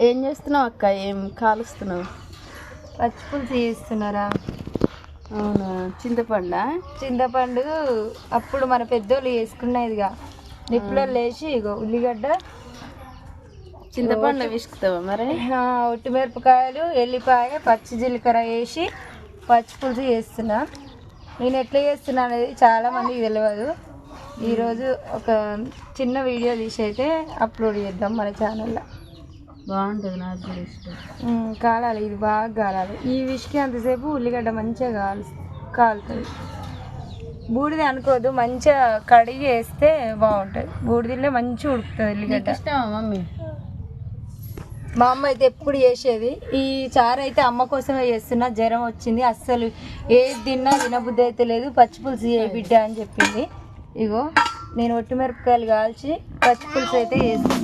ఏం చేస్తున్నావు అక్క? ఏం కాలుస్తున్నావు? పచ్చి పులుసు చేస్తున్నారా? అవునా? చింతపండా? చింతపండు అప్పుడు మన పెద్దోళ్ళు వేసుకునేదిగా నిప్పులో లేచి ఇగో ఉల్లిగడ్డ చింతపండు విసుకుతావా మరి? ఆ, ఒట్టిమిరపకాయలు ఎల్లిపాయ పచ్చి జీలకర్ర వేసి పచ్చి పులుసు చేస్తున్నా. నేను ఎట్లా చేస్తున్నా అనేది చాలా మందికి తెలియదు ఈరోజు ఒక చిన్న వీడియో తీసి అయితే అప్లోడ్ చేద్దాం మన ఛానల్లో. బాగుంటుంది నాకు ఇష్టం. కాలాలి ఇది బాగా కాలాలి ఈ విషకి అంతసేపు ఉల్లిగడ్డ మంచిగా కాలు కాలుతుంది. బూడిద అనుకోదు మంచిగా కడిగి వేస్తే బాగుంటుంది. బూడిదలో మంచిగా ఉడుకుతుంది ఉల్లిగడ్డ. ఇష్టమా మమ్మీ? మా అమ్మ అయితే ఎప్పుడు చేసేది. ఈ చారు అయితే అమ్మ కోసమే చేస్తున్నా. జ్వరం వచ్చింది. అస్సలు ఏది తిన్నా తినబుద్ధి అయితే లేదు. పచ్చి పులుసు ఏ బిడ్డ అని చెప్పింది. ఇగో నేను ఒట్టి మిరపకాయలు కాల్చి పచ్చి పులుసు అయితే చేస్తున్నా.